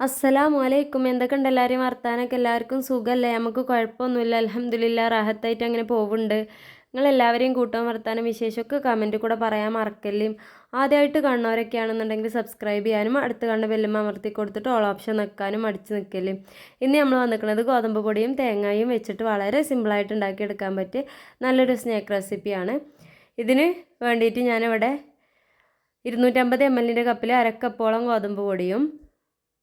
അസ്സലാമു അലൈക്കും എന്തൊക്കെയുണ്ട് എല്ലാവരെയും വർത്താനൊക്കെ എല്ലാവർക്കും സുഖമല്ലേ? നമുക്ക് കുഴപ്പമൊന്നുമില്ല. അലഹമ്മദില്ല റാഹത്തായിട്ട് അങ്ങനെ പോകുന്നുണ്ട് നിങ്ങൾ എല്ലാവരെയും കൂട്ടാൻ വർത്താനം വിശേഷമൊക്കെ കമന്റ് കൂടെ പറയാൻ മറക്കല്ലേ ആദ്യമായിട്ട് കാണുന്നവരൊക്കെയാണെന്നുണ്ടെങ്കിൽ സബ്സ്ക്രൈബ് ചെയ്യാനും അടുത്ത് കണ്ട വെല്ലും അമർത്തി കൊടുത്തിട്ട് ഓൾ ഓപ്ഷൻ നിൽക്കാനും അടിച്ച് നിൽക്കല്ലേ ഇനി നമ്മൾ വന്നിരിക്കുന്നത് ഗോതമ്പ് പൊടിയും തേങ്ങയും വെച്ചിട്ട് വളരെ സിമ്പിളായിട്ട് ഉണ്ടാക്കിയെടുക്കാൻ പറ്റിയ നല്ലൊരു സ്നാക്ക് റെസിപ്പിയാണ് ഇതിന് വേണ്ടിയിട്ട് ഞാനിവിടെ ഇരുന്നൂറ്റമ്പത് എം എല്ലിന്റെ കപ്പിൽ അരക്കപ്പോളം ഗോതമ്പ് പൊടിയും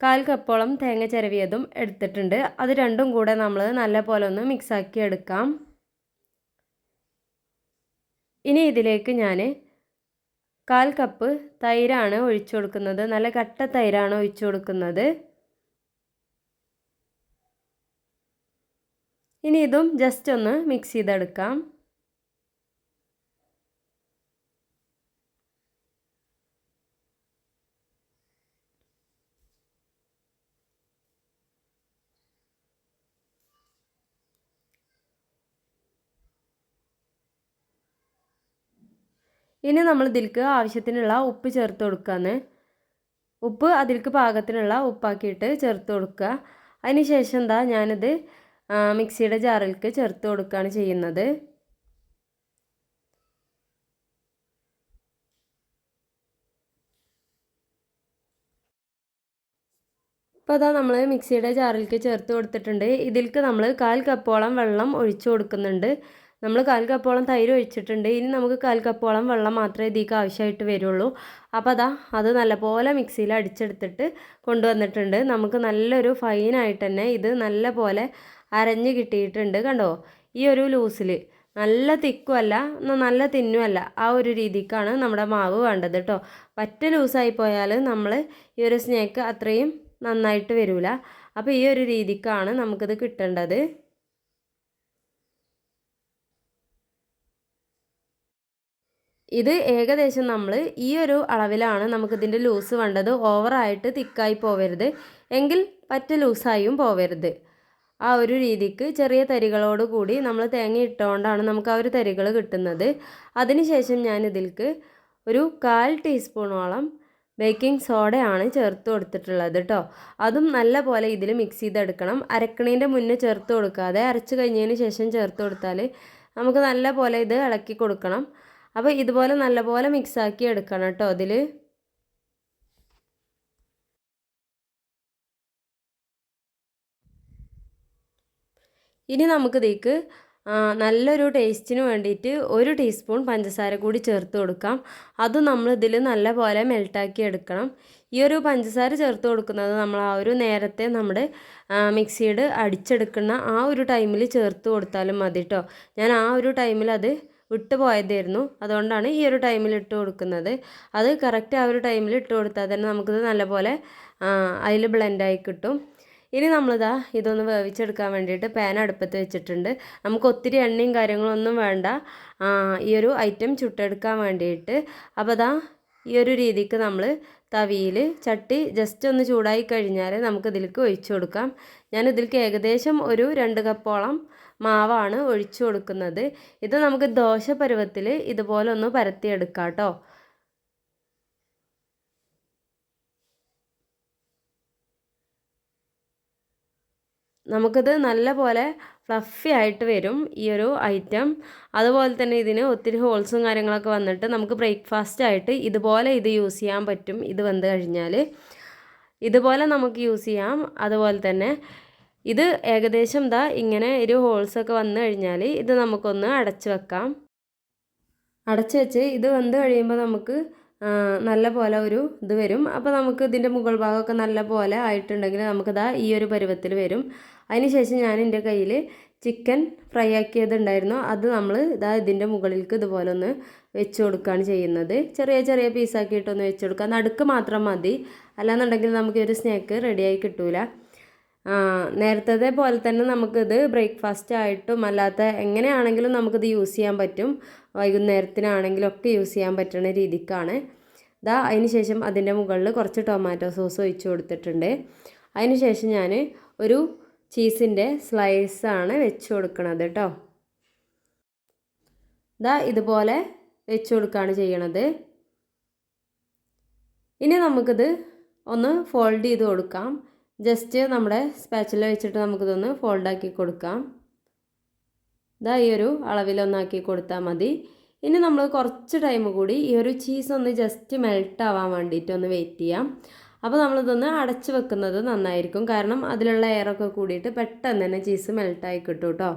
കാൽ കപ്പോളം തേങ്ങ ചിരവിയതും എടുത്തിട്ടുണ്ട്. അത് രണ്ടും കൂടെ നമ്മൾ നല്ല പോലെ ഒന്ന് മിക്സാക്കി എടുക്കാം. ഇനി ഇതിലേക്ക് ഞാൻ കാൽ കപ്പ് തൈരാണ് ഒഴിച്ചു കൊടുക്കുന്നത്. നല്ല കട്ട തൈരാണ് ഒഴിച്ചു കൊടുക്കുന്നത്. ഇനി ഇതും ജസ്റ്റ് ഒന്ന് മിക്സ് ചെയ്തെടുക്കാം. ഇനി നമ്മൾ ഇതിൽക്ക് ആവശ്യത്തിനുള്ള ഉപ്പ് ചേർത്ത് കൊടുക്കാന്ന്. ഉപ്പ് അതിൽക്ക് പാകത്തിനുള്ള ഉപ്പാക്കിയിട്ട് ചേർത്ത് കൊടുക്കുക. അതിന് ശേഷം എന്താ ഞാനിത് മിക്സിയുടെ ജാറിൽക്ക് ചേർത്ത് കൊടുക്കുകയാണ് ചെയ്യുന്നത്. ഇപ്പോൾ അതാ നമ്മൾ മിക്സിയുടെ ജാറിലേക്ക് ചേർത്ത് കൊടുത്തിട്ടുണ്ട്. ഇതിൽക്ക് നമ്മൾ കാൽ കപ്പോളം വെള്ളം ഒഴിച്ചു കൊടുക്കുന്നുണ്ട്. നമ്മൾ കാൽ കപ്പോളം തൈര് ഒഴിച്ചിട്ടുണ്ട്. ഇനി നമുക്ക് കാൽ കപ്പോളം വെള്ളം മാത്രമേ ഇതിക്ക് ആവശ്യമായിട്ട് വരുള്ളൂ. അപ്പോൾ അതാ അത് നല്ലപോലെ മിക്സിയിൽ അടിച്ചെടുത്തിട്ട് കൊണ്ടുവന്നിട്ടുണ്ട്. നമുക്ക് നല്ലൊരു ഫൈനായിട്ട് തന്നെ ഇത് നല്ല പോലെ അരഞ്ഞ് കിട്ടിയിട്ടുണ്ട് കണ്ടോ? ഈ ഒരു ലൂസിൽ നല്ല തിക്കുമല്ല നല്ല തിന്നുമല്ല ആ ഒരു രീതിക്കാണ് നമ്മുടെ മാവ് വേണ്ടത് കേട്ടോ പറ്റ ലൂസായി പോയാൽ നമ്മൾ ഈ ഒരു സ്നേക്ക് അത്രയും നന്നായിട്ട് വരില്ല അപ്പോൾ ഈ ഒരു രീതിക്കാണ് നമുക്കിത് കിട്ടേണ്ടത്. ഇത് ഏകദേശം നമ്മൾ ഈ ഒരു അളവിലാണ് നമുക്കിതിന്റെ ലൂസ് വേണ്ടത്. ഓവറായിട്ട് തിക്കായി പോവരുത്. എങ്കിൽ പറ്റ ലൂസായും പോവരുത്. ആ ഒരു രീതിക്ക് ചെറിയ തരികളോട് കൂടി നമ്മൾ തേങ്ങ ഇട്ടുകൊണ്ടാണ് നമുക്ക് ആ ഒരു തരികൾ കിട്ടുന്നത്. അതിനുശേഷം ഞാൻ ഇതിൽക്ക് ഒരു കാൽ ടീസ്പൂണോളം ബേക്കിംഗ് സോഡയാണ് ചേർത്ത് കൊടുത്തിട്ടുള്ളത് കേട്ടോ അതും നല്ല പോലെ ഇതിൽ മിക്സ് ചെയ്തെടുക്കണം. അരക്കണീന്റെ മുന്നേ ചേർത്ത് കൊടുക്കാതെ അരച്ച് കഴിഞ്ഞതിന് ശേഷം ചേർത്ത് കൊടുത്താൽ നമുക്ക് നല്ല പോലെ ഇത് ഇളക്കി കൊടുക്കണം. അപ്പോൾ ഇതുപോലെ നല്ലപോലെ മിക്സാക്കി എടുക്കണം കേട്ടോ അതിൽ ഇനി നമുക്ക് ഇതേക്ക് നല്ലൊരു ടേസ്റ്റിന് വേണ്ടിയിട്ട് ഒരു ടീസ്പൂൺ പഞ്ചസാര കൂടി ചേർത്ത് കൊടുക്കാം. അതും നമ്മൾ ഇതിൽ നല്ല പോലെ മെൽട്ടാക്കി എടുക്കണം. ഈ ഒരു പഞ്ചസാര ചേർത്ത് കൊടുക്കുന്നത് നമ്മൾ ആ ഒരു നേരത്തെ നമ്മുടെ മിക്സിയുടെ അടിച്ചെടുക്കുന്ന ആ ഒരു ടൈമിൽ ചേർത്ത് കൊടുത്താലും മതി കേട്ടോ. ഞാൻ ആ ഒരു ടൈമിൽ അത് വിട്ടു പോയതായിരുന്നു അതുകൊണ്ടാണ് ഈ ഒരു ടൈമിൽ ഇട്ട് കൊടുക്കുന്നത്. അത് കറക്റ്റ് ആ ഒരു ടൈമിൽ ഇട്ട് കൊടുത്താൽ തന്നെ നമുക്കിത് നല്ലപോലെ അതിൽ ബ്ലെൻഡായി കിട്ടും. ഇനി നമ്മളിതാ ഇതൊന്ന് വേവിച്ചെടുക്കാൻ വേണ്ടിയിട്ട് പാൻ അടുപ്പത്ത് വെച്ചിട്ടുണ്ട്. നമുക്ക് ഒത്തിരി എണ്ണയും കാര്യങ്ങളൊന്നും വേണ്ട. ഈ ഒരു ഐറ്റം ചുട്ടെടുക്കാൻ വേണ്ടിയിട്ട്. അപ്പോൾ ഇതാ ഈ ഒരു രീതിക്ക് നമ്മൾ തവിയിൽ ചട്ടി ജസ്റ്റ് ഒന്ന് ചൂടായി കഴിഞ്ഞാൽ നമുക്ക് ഇതിലേക്ക് ഒഴിച്ചു കൊടുക്കാം. ഞാൻ ഇതിലേക്ക് ഏകദേശം ഒരു രണ്ട് കപ്പോളം മാവാണ് ഒഴിച്ചു കൊടുക്കുന്നത്. ഇത് നമുക്ക് ദോശ പരുവത്തിൽ ഇതുപോലെ ഒന്ന് പരത്തിയെടുക്കാം കേട്ടോ നമുക്കിത് നല്ല പോലെ ഫ്ലഫി ആയിട്ട് വരും ഈ ഒരു ഐറ്റം അതുപോലെ തന്നെ ഇതിന് ഒത്തിരി ഹോൾസും കാര്യങ്ങളൊക്കെ വന്നിട്ട് നമുക്ക് ബ്രേക്ക്ഫാസ്റ്റ് ആയിട്ട് ഇതുപോലെ ഇത് യൂസ് ചെയ്യാൻ പറ്റും. ഇത് വന്ന് കഴിഞ്ഞാൽ ഇതുപോലെ നമുക്ക് യൂസ് ചെയ്യാം. അതുപോലെ തന്നെ ഇത് ഏകദേശം ദാ ഇങ്ങനെ ഒരു ഹോൾസൊക്കെ വന്നു കഴിഞ്ഞാൽ ഇത് നമുക്കൊന്ന് അടച്ചു വെക്കാം. അടച്ചു വെച്ച് ഇത് വന്ന് കഴിയുമ്പോൾ നമുക്ക് നല്ല പോലെ ഒരു ഇത് വരും. അപ്പോൾ നമുക്ക് ഇതിന്റെ മുകൾ ഭാഗമൊക്കെ നല്ല പോലെ ആയിട്ടുണ്ടെങ്കിൽ നമുക്കിതാ ഈ ഒരു പരുവത്തിൽ വരും. അതിനുശേഷം ഞാൻ എന്റെ കയ്യിൽ ചിക്കൻ ഫ്രൈ ആക്കിയതുണ്ടായിരുന്നു. അത് നമ്മൾ ഇതാ ഇതിന്റെ മുകളിലേക്ക് ഇതുപോലെ ഒന്ന് വെച്ച് കൊടുക്കുകയാണ് ചെയ്യുന്നത്. ചെറിയ ചെറിയ പീസാക്കിയിട്ടൊന്ന് വെച്ച് കൊടുക്കുക. നടുക്ക് മാത്രം മതി. അല്ലാന്നുണ്ടെങ്കിൽ നമുക്ക് ഒരു സ്നാക്ക് റെഡിയായി കിട്ടൂല. നേരത്തെ പോലെ തന്നെ നമുക്കിത് ബ്രേക്ക്ഫാസ്റ്റ് ആയിട്ടും അല്ലാത്ത എങ്ങനെയാണെങ്കിലും നമുക്കിത് യൂസ് ചെയ്യാൻ പറ്റും. വൈകുന്നേരത്തിനാണെങ്കിലും ഒക്കെ യൂസ് ചെയ്യാൻ പറ്റുന്ന രീതിക്കാണ്. ഇതാ അതിന് ശേഷം അതിന്റെ മുകളിൽ കുറച്ച് ടൊമാറ്റോ സോസ് ഒഴിച്ച് കൊടുത്തിട്ടുണ്ട്. അതിന് ശേഷം ഞാൻ ഒരു ചീസിന്റെ സ്ലൈസാണ് വെച്ച് കൊടുക്കണത് കേട്ടോ ഇതാ ഇതുപോലെ വെച്ച് കൊടുക്കുകയാണ് ചെയ്യണത്. ഇനി നമുക്കിത് ഒന്ന് ഫോൾഡ് ചെയ്ത് കൊടുക്കാം. ജസ്റ്റ് നമ്മുടെ സ്പാച്ചിൽ വെച്ചിട്ട് നമുക്കിതൊന്ന് ഫോൾഡാക്കി കൊടുക്കാം. ഇതാ ഈ ഒരു അളവിലൊന്നാക്കി കൊടുത്താൽ മതി. ഇനി നമ്മൾ കുറച്ച് ടൈം കൂടി ഈ ഒരു ചീസ് ഒന്ന് ജസ്റ്റ് മെൽട്ട് ആവാൻ വേണ്ടിയിട്ട് ഒന്ന് വെയിറ്റ് ചെയ്യാം. അപ്പോൾ നമ്മളിതൊന്ന് അടച്ചു വെക്കുന്നത് നന്നായിരിക്കും. കാരണം അതിലുള്ള എയറൊക്കെ കൂടിയിട്ട് പെട്ടെന്ന് തന്നെ ചീസ് മെൽട്ടായി കിട്ടും കേട്ടോ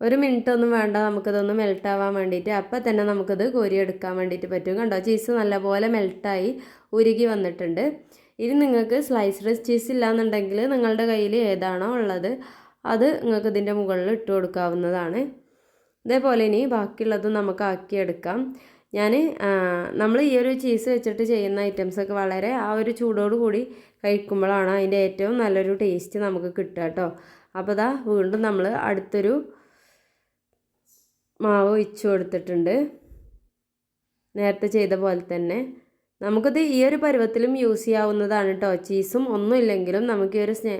ഒരു മിനിറ്റ് ഒന്നും വേണ്ട നമുക്കിതൊന്ന് മെൽട്ട് ആവാൻ വേണ്ടിയിട്ട് അപ്പം തന്നെ നമുക്കിത് കോരിയെടുക്കാൻ വേണ്ടിയിട്ട് പറ്റും. കണ്ടോ? ചീസ് നല്ലപോലെ മെൽട്ടായി ഉരുകി വന്നിട്ടുണ്ട്. ഇനി നിങ്ങൾക്ക് സ്ലൈസ്ഡ് ചീസ് ഇല്ലാന്നുണ്ടെങ്കിൽ നിങ്ങളുടെ കയ്യിൽ ഏതാണോ ഉള്ളത് അത് നിങ്ങൾക്ക് ഇതിന്റെ മുകളിൽ ഇട്ട് കൊടുക്കാവുന്നതാണ്. ഇതേപോലെ ഇനി ബാക്കിയുള്ളത് നമുക്ക് ആക്കിയെടുക്കാം. ഞാൻ നമ്മൾ ഈ ഒരു ചീസ് വെച്ചിട്ട് ചെയ്യുന്ന ഐറ്റംസൊക്കെ വളരെ ആ ഒരു ചൂടോട് കൂടി കഴിക്കുമ്പോഴാണ് അതിന്റെ ഏറ്റവും നല്ലൊരു ടേസ്റ്റ് നമുക്ക് കിട്ടുക കേട്ടോ. അപ്പോൾ ഇതാ വീണ്ടും നമ്മൾ അടുത്തൊരു മാവ് ഒഴിച്ചു കൊടുത്തിട്ടുണ്ട്. നേരത്തെ ചെയ്ത പോലെ തന്നെ. നമുക്കിത് ഈ ഒരു പരുവത്തിലും യൂസ് ചെയ്യാവുന്നതാണ് കേട്ടോ ചീസും ഒന്നുമില്ലെങ്കിലും നമുക്ക് ഈ ഒരു സ്നേ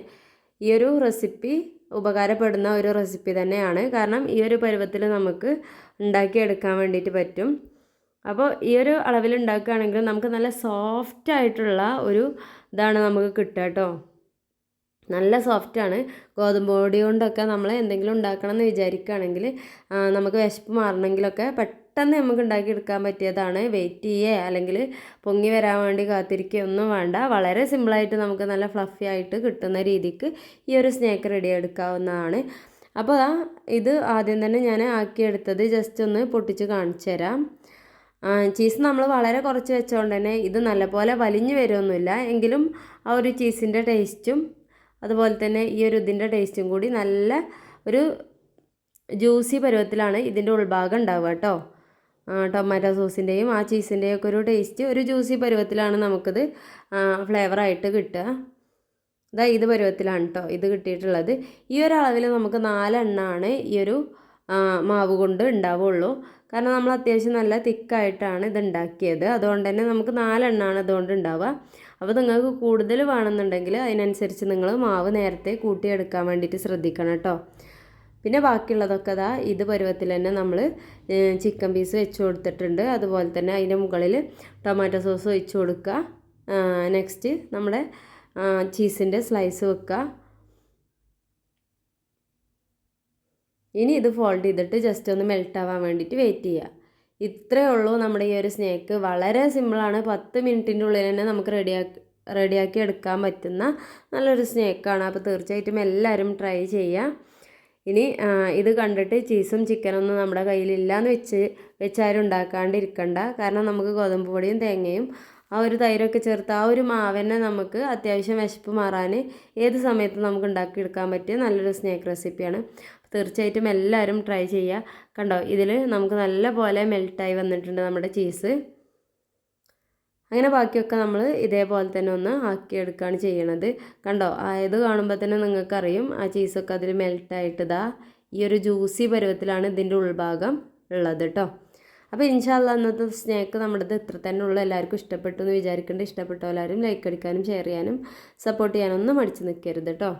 ഈ ഒരു റെസിപ്പി ഉപകാരപ്പെടുന്ന ഒരു റെസിപ്പി തന്നെയാണ്. കാരണം ഈ ഒരു പരുവത്തിൽ നമുക്ക് ഉണ്ടാക്കിയെടുക്കാൻ വേണ്ടിയിട്ട് പറ്റും. അപ്പോൾ ഈ ഒരു അളവിൽ ഉണ്ടാക്കുകയാണെങ്കിൽ നമുക്ക് നല്ല സോഫ്റ്റ് ആയിട്ടുള്ള ഒരു ഇതാണ് നമുക്ക് കിട്ടുക കേട്ടോ നല്ല സോഫ്റ്റാണ് ഗോതമ്പ് പൊടി കൊണ്ടൊക്കെ നമ്മൾ എന്തെങ്കിലും ഉണ്ടാക്കണം എന്ന് വിചാരിക്കുകയാണെങ്കിൽ നമുക്ക് വിശപ്പ് മാറണമെങ്കിലൊക്കെ പെട്ടെന്ന് നമുക്ക് ഉണ്ടാക്കിയെടുക്കാൻ പറ്റിയതാണ്. വെയിറ്റ് ചെയ്യേ. അല്ലെങ്കിൽ പൊങ്ങി വരാൻ വേണ്ടി കാത്തിരിക്കുകയൊന്നും വേണ്ട. വളരെ സിമ്പിളായിട്ട് നമുക്ക് നല്ല ഫ്ലഫി ആയിട്ട് കിട്ടുന്ന രീതിക്ക് ഈ ഒരു സ്നേക്ക് റെഡി എടുക്കാവുന്നതാണ്. അപ്പോൾ ആ ഇത് ആദ്യം തന്നെ ഞാൻ ആക്കിയെടുത്തത് ജസ്റ്റ് ഒന്ന് പൊട്ടിച്ച് കാണിച്ചു തരാം. ചീസ് നമ്മൾ വളരെ കുറച്ച് വെച്ചുകൊണ്ട് തന്നെ ഇത് നല്ലപോലെ വലിഞ്ഞു വരുമൊന്നുമില്ല എങ്കിലും ആ ഒരു ചീസിന്റെ ടേസ്റ്റും അതുപോലെ തന്നെ ഈ ഒരു ഇതിന്റെ ടേസ്റ്റും കൂടി നല്ല ഒരു ജ്യൂസി പരുവത്തിലാണ് ഇതിന്റെ ഉൾഭാഗം ഉണ്ടാവുക കേട്ടോ. ടൊമാറ്റോ സോസിന്റെയും ആ ചീസിന്റെയും ഒക്കെ ഒരു ടേസ്റ്റ് ഒരു ജ്യൂസി പരുവത്തിലാണ് നമുക്കിത് ഫ്ലേവറായിട്ട് കിട്ടുക. ഇതാ ഇത് പരുവത്തിലാണ് കേട്ടോ ഇത് കിട്ടിയിട്ടുള്ളത്. ഈ ഒരു അളവിൽ നമുക്ക് നാലെണ്ണമാണ് ഈ ഒരു മാവ് കൊണ്ട് ഉണ്ടാവുള്ളൂ. കാരണം നമ്മൾ അത്യാവശ്യം നല്ല തിക്കായിട്ടാണ് ഇത് ഉണ്ടാക്കിയത്. അതുകൊണ്ട് തന്നെ നമുക്ക് നാലെണ്ണമാണ് അതുകൊണ്ട് ഉണ്ടാവുക. അപ്പോൾ നിങ്ങൾക്ക് കൂടുതൽ വേണമെന്നുണ്ടെങ്കിൽ അതിനനുസരിച്ച് നിങ്ങൾ മാവ് നേരത്തെ കൂട്ടിയെടുക്കാൻ വേണ്ടിയിട്ട് ശ്രദ്ധിക്കണം കേട്ടോ പിന്നെ ബാക്കിയുള്ളതൊക്കെ അതാ ഇത് പരുവത്തിൽ തന്നെ നമ്മൾ ചിക്കൻ പീസ് വെച്ച് കൊടുത്തിട്ടുണ്ട്. അതുപോലെ തന്നെ അതിന്റെ മുകളിൽ ടൊമാറ്റോ സോസ് ഒഴിച്ച് കൊടുക്കുക. നെക്സ്റ്റ് നമ്മുടെ ചീസിന്റെ സ്ലൈസ് വെക്കുക. ഇനി ഇത് ഫോൾഡ് ചെയ്തിട്ട് ജസ്റ്റ് ഒന്ന് മെൽറ്റ് ആവാൻ വേണ്ടിയിട്ട് വെയിറ്റ് ചെയ്യുക. ഇത്രയേ ഉള്ളൂ നമ്മുടെ ഈ ഒരു സ്നേക്ക് വളരെ സിമ്പിളാണ് പത്ത് മിനിറ്റിന്റെ ഉള്ളിൽ തന്നെ നമുക്ക് റെഡിയാക്കി റെഡിയാക്കി എടുക്കാൻ പറ്റുന്ന നല്ലൊരു സ്നേക്കാണ് അപ്പോൾ തീർച്ചയായിട്ടും എല്ലാവരും ട്രൈ ചെയ്യുക. ഇനി ഇത് കണ്ടിട്ട് ചീസും ചിക്കനൊന്നും നമ്മുടെ കയ്യിലില്ലയെന്ന് വെച്ച് വെച്ചാരും ഉണ്ടാക്കാണ്ടിരിക്കണ്ട. കാരണം നമുക്ക് ഗോതമ്പ് പൊടിയും തേങ്ങയും ആ ഒരു തൈരൊക്കെ ചേർത്ത് ആ ഒരു മാവനെ നമുക്ക് അത്യാവശ്യം വിശപ്പ് മാറാൻ ഏത് സമയത്തും നമുക്ക് ഉണ്ടാക്കിയെടുക്കാൻ പറ്റിയ നല്ലൊരു സ്നേക്ക് റെസിപ്പിയാണ്. തീർച്ചയായിട്ടും എല്ലാവരും ട്രൈ ചെയ്യുക. കണ്ടോ ഇതിൽ നമുക്ക് നല്ല പോലെ മെൽട്ടായി വന്നിട്ടുണ്ട് നമ്മുടെ ചീസ്. അങ്ങനെ ബാക്കിയൊക്കെ നമ്മൾ ഇതേപോലെ തന്നെ ഒന്ന് ആക്കിയെടുക്കുകയാണ് ചെയ്യണത്. കണ്ടോ? ആയത് കാണുമ്പോൾ തന്നെ നിങ്ങൾക്കറിയും. ആ ചീസൊക്കെ അതിൽ മെൽട്ടായിട്ട് ഇതാ ഈ ഒരു ജ്യൂസി പരുവത്തിലാണ് ഇതിന്റെ ഉൾഭാഗം ഉള്ളത് കേട്ടോ. അപ്പോൾ ഇൻഷാല്ല അന്നത്തെ സ്നാക്ക് നമ്മുടെ ഇത്ര തന്നെ ഉള്ളൂ. എല്ലാവർക്കും ഇഷ്ടപ്പെട്ടു എന്ന് വിചാരിക്കേണ്ട. ഇഷ്ടപ്പെട്ട എല്ലാവരും ലൈക്ക് അടിക്കാനും ഷെയർ ചെയ്യാനും സപ്പോർട്ട് ചെയ്യാനും ഒന്നും മടിച്ച് നിൽക്കരുത് കേട്ടോ.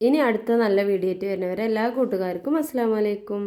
ഇനി അടുത്ത നല്ല വീഡിയോ ആയിട്ട് വരുന്നവരെ എല്ലാ കൂട്ടുകാർക്കും അസ്സാം വലൈക്കും